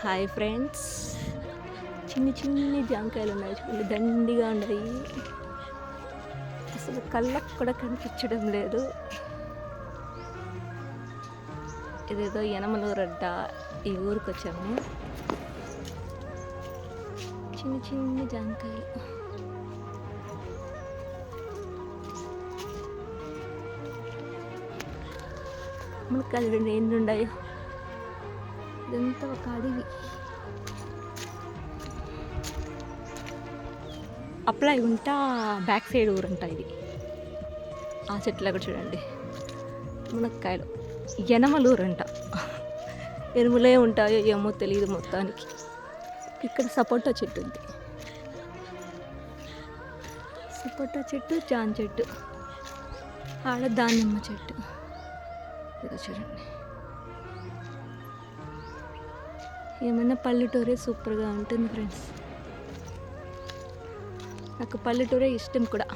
Hi friends. చిన్ని చిన్ని జాంకాయలు ఉన్నాయి చూడండి దండిగా ఉన్నాయి అసలు కళ్ళకు కూడా కనిపించడం లేదు. ఇదేదో యనమలూరడ్డ ఈ ఊరికి వచ్చాము. చిన్ని చిన్ని జాంకాయలు. ములక్కాయలు రెండు ఎన్ని ఉన్నాయో. ఇదంతా ఒక అడవి. అప్లై ఉంటా బ్యాక్ సైడ్ ఊరంట ఇది. ఆ చెట్లు కూడా చూడండి. మునక్కాయలు. యనమలూరంట ఎనుములే ఉంటాయో ఏమో తెలియదు మొత్తానికి. ఇక్కడ సపోటా చెట్టు ఉంది. సపోటా చెట్టు జాన్ చెట్టు. ఆడ దానిమ్మ చెట్టు. చూడండి. ఏమైనా పల్లెటూరే సూపర్గా ఉంటుంది ఫ్రెండ్స్. నాకు పల్లెటూరే ఇష్టం కూడా.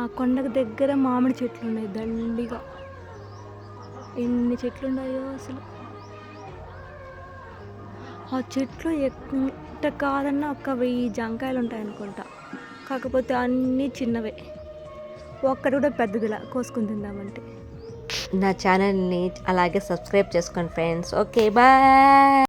ఆ కొండకు దగ్గర మామిడి చెట్లు ఉన్నాయి దండిగా ఎన్ని చెట్లు ఉన్నాయో అసలు. ఆ చెట్లు ఎంత కాదన్నా ఒక వెయ్యి జాంకాయలు ఉంటాయి అనుకుంటా కాకపోతే అన్నీ చిన్నవే. ఒక్కటి కూడా పెద్దదిలా కోసుకుని తిందామంటే. నా ఛానల్ని అలాగే సబ్స్క్రైబ్ చేసుకోండి ఫ్రెండ్స్ ఓకే బాయ్